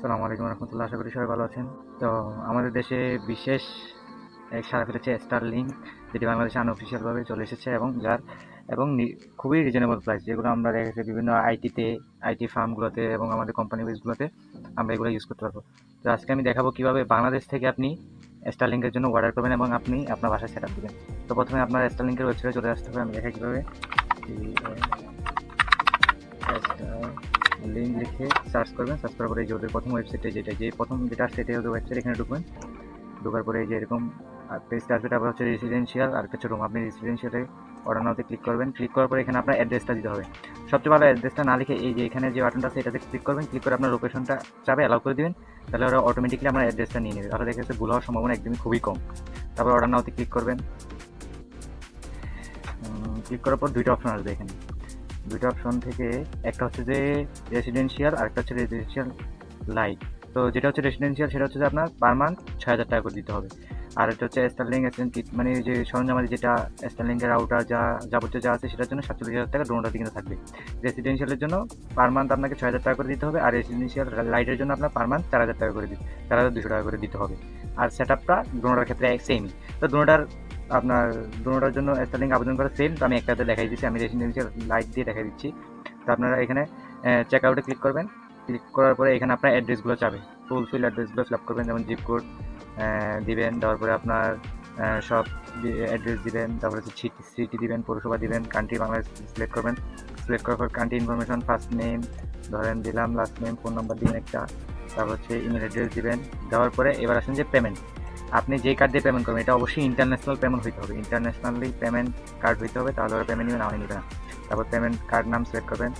সালামু আলাইকুম রহমতুল্লাহ, আশা করি সবাই ভালো আছেন। তো আমাদের দেশে বিশেষ এক সারা ফেলেছে স্টার লিঙ্ক যেটি বাংলাদেশে আনঅফিসিয়ালভাবে চলে এসেছে এবং যার এবং খুবই রিজনেবল প্রাইস যেগুলো আমরা দেখেছি বিভিন্ন আইটিতে আইটি ফার্মগুলোতে এবং আমাদের কোম্পানি বেসগুলোতে আমরা এগুলো ইউজ করতে পারব। তো আজকে আমি দেখাবো কীভাবে বাংলাদেশ থেকে আপনি স্টার লিঙ্কের জন্য অর্ডার করবেন এবং আপনি আপনার বাসায় সেট আপ দেবেন। তো প্রথমে আপনার স্টার লিঙ্কের ওয়েবসাইটে চলে আসতে হবে, আমি দেখাই কীভাবে। লিঙ্ক লিখে সার্চ করবেন সার্চ করার পরে যে ওদের প্রথম ওয়েবসাইটে যেটা, যে প্রথম যেটা আসছে এটা ওদের ওয়েবসাইট এখানে ঢুকবেন। ঢোকার পরে যে এরকম পেজটা আসবে, তারপর হচ্ছে রেসিডেন্সিয়াল আর কিছু রুম আপনি রেসিডেন্সিয়ালে অর্ডার নাওতে ক্লিক করবেন। ক্লিক করার পরে এখানে আপনার অ্যাড্রেসটা দিতে হবে। সবচেয়ে ভালো অ্যাড্রেসটা না লিখে এই যে এখানে যে বাটনটা আছে, এটাতে ক্লিক করবেন। ক্লিক করে আপনার লোকেশনটা চাবে অ্যালাউ করে দিবেন। তাহলে ওরা অটোমেটিকলি আপনার অ্যাড্রেসটা নিয়ে নেবে। তাহলে দেখা যাচ্ছে ভুল হওয়ার সম্ভাবনা একদমই খুবই কম। তারপর অর্ডার নাওতে ক্লিক করবেন। ক্লিক করার পর দুইটা অপশন আসবে এখানে। দুইটা অপশন থেকে একটা হচ্ছে যে রেসিডেন্সিয়াল আর একটা হচ্ছে রেসিডেন্সিয়াল লাইট তো যেটা হচ্ছে রেসিডেন্সিয়াল সেটা হচ্ছে যে আপনার পার মান্থ ছয় হাজার টাকা করে দিতে হবে। আর এটা হচ্ছে স্টারলিং মানে যে সরঞ্জামাদি যেটা স্টারলিংয়ের আউটার যা যাবতীয় যা আছে, সেটার জন্য সাতচল্লিশ হাজার টাকা ডোনোটাতে কিন্তু থাকবে। রেসিডেন্সিয়ালের জন্য পার মান্থ আপনাকে ছয় হাজার টাকা করে দিতে হবে, আর রেসিডেন্সিয়াল লাইটের জন্য আপনার পার মান্থ চার হাজার টাকা করে দিতে চার হাজার দুশো টাকা করে দিতে হবে। আর সেট আপটা ডোনোটার ক্ষেত্রে সেমই তো ডোনোটার আপনার ডোনোটার জন্য স্টারলিং আবেদন করা সেম তো আমি একটাতে দেখাই দিচ্ছি, আমি রেসিডেন্সিয়াল লাইট দিয়ে দেখাই দিচ্ছি। তো আপনারা এখানে চেক আউটে ক্লিক করবেন। ক্লিক করার পরে এখানে আপনার অ্যাড্রেসগুলো চাবে। ফুলফিল অ্যাড্রেসগুলো ফিল আপ করবেন, যেমন জিপ কোড দিবেন দেওয়ার পরে আপনার সব অ্যাড্রেস দিবেন, তারপরে হচ্ছে সিটি সিটি দিবেন, পৌরসভা দিবেন কান্ট্রি বাংলাদেশ সিলেক্ট করবেন। সিলেক্ট করার পর কান্ট্রি ইনফরমেশন ফার্স্ট নেম ধরেন দিলাম লাস্ট নেম ফোন নাম্বার দিবেন একটা, তারপর হচ্ছে ইমেল অ্যাড্রেস দিবেন। দেওয়ার পরে এবার আসেন যে পেমেন্ট আপনি যে কার্ড দিয়ে পেমেন্ট করবেন, এটা অবশ্যই ইন্টারন্যাশনাল পেমেন্ট হইতে হবে। ইন্টারন্যাশনালি পেমেন্ট কার্ড হইতে হবে, তাহলে ওরা পেমেন্ট নেবে না নেবে না। তারপর পেমেন্ট কার্ড নাম সিলেক্ট করবেন।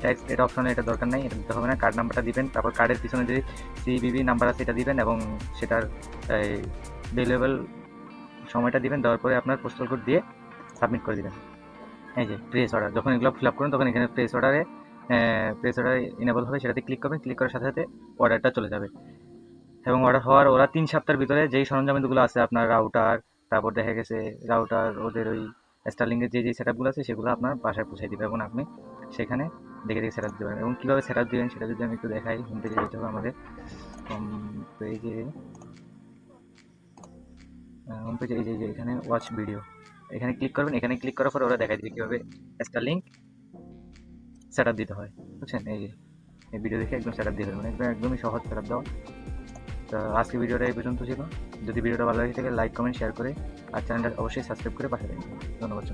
ট্যাক্স এটা অপশনে এটা দরকার নেই, এটা দিতে হবে না কার্ড নাম্বারটা দিবেন। তারপর কার্ডের পিছনে যে সিবিবি নাম্বার আছে, এটা দিবেন এবং সেটার ডেলিভারেবল সময়টা দিবেন, দেওয়ার পরে আপনার পোস্টাল কোড দিয়ে সাবমিট করে দিবেন। এই যে প্রেস অর্ডার যখন এগুলো ফিল আপ করুন, তখন এখানে প্রেস অর্ডারে প্রেস অর্ডার ইনেবল হবে, সেটাতে ক্লিক করবেন। ক্লিক করার সাথে সাথে অর্ডারটা চলে যাবে। এবং অর্ডার হওয়ার ওরা তিন সপ্তাহের ভিতরে যেই সরঞ্জামগুলো আছে আপনার রাউটার তারপর দেখা গেছে রাউটার ওদের ওই স্টারলিংয়ের যে যে সেট আপগুলো আছে সেগুলো আপনার বাসায় পৌঁছাই দিবে এবং আপনি সেখানে দেখে দেখে সেট আপ দেবেন। এবং কীভাবে সেট আপ দেবেন সেটা যদি আমি একটু দেখাই হোম পেজে যেতে হবে আমাদের। হোম পেজে হোম পেজে এই যে এই যে এখানে ওয়াচ ভিডিও এখানে ক্লিক করবেন, এখানে ক্লিক করার পরে ওরা দেখাই দিবে কীভাবে স্টারলিংক সেট আপ দিতে হয়। বুঝছেন? এই যে, এই ভিডিও দেখে একদম সেট আপ দিয়ে ফেলবেন। একদম, একদমই সহজ সেট আপ দেওয়া। তো আজকে ভিডিওটা এই পর্যন্ত ছিল। যদি ভিডিওটা ভালো লাগে থাকে লাইক কমেন্ট শেয়ার করে, আর চ্যানেলটা অবশ্যই সাবস্ক্রাইব করে পাশে থাকবেন। ধন্যবাদ